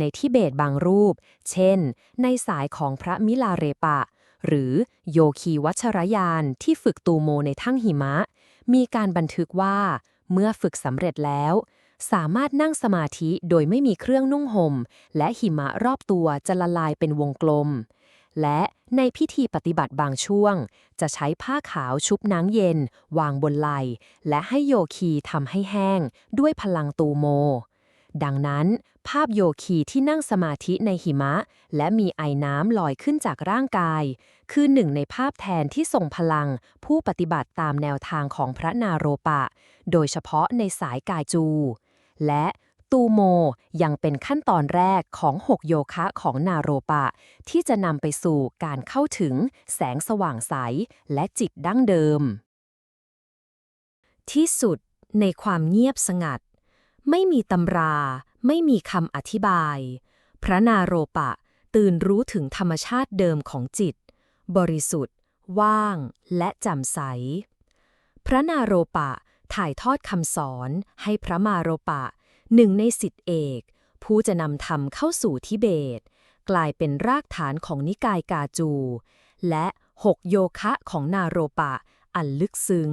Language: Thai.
ในทิเบตบางรูป เช่น ในสายของพระมิลาเรปะ หรือโยคีวัชรยานที่ฝึกตูโมในทั้งหิมะ มีการบันทึกว่า เมื่อฝึกสำเร็จแล้ว สามารถนั่งสมาธิโดยไม่มีเครื่องนุ่งห่ม และหิมะรอบตัวจะละลายเป็นวงกลม และในพิธีปฏิบัติบางช่วง จะใช้ผ้าขาวชุบน้ำเย็น วางบนไหลและให้โยคีทำให้แห้ง ด้วยพลังตูโม ดังนั้น ภาพโยคีที่นั่งสมาธิในหิมะ และมีไอน้ำลอยขึ้นจากร่างกาย คือหนึ่งในภาพแทนที่ส่งพลัง ผู้ปฏิบัติตามแนวทางของพระนาโรปะ โดยเฉพาะในสายกายจู และตูโมยังเป็นขั้นตอนแรกของ 6 โยคะของนาโรปะ ที่จะนำไปสู่การเข้าถึงแสงสว่างใส และจิตดั้งเดิม ที่สุดในความเงียบสงัด ไม่มีตำรา ไม่มีคำอธิบาย พระนาโรปะตื่นรู้ถึงธรรมชาติเดิมของจิต บริสุทธิ์ ว่าง และแจ่มใส พระนาโรปะถ่ายทอดคำสอนให้พระมาโรปะ หนึ่งในสิทธิเอก ผู้จะนำธรรมเข้าสู่ทิเบต กลายเป็นรากฐานของนิกายกาจู และหกโยคะของนาโรปะอันลึกซึ้ง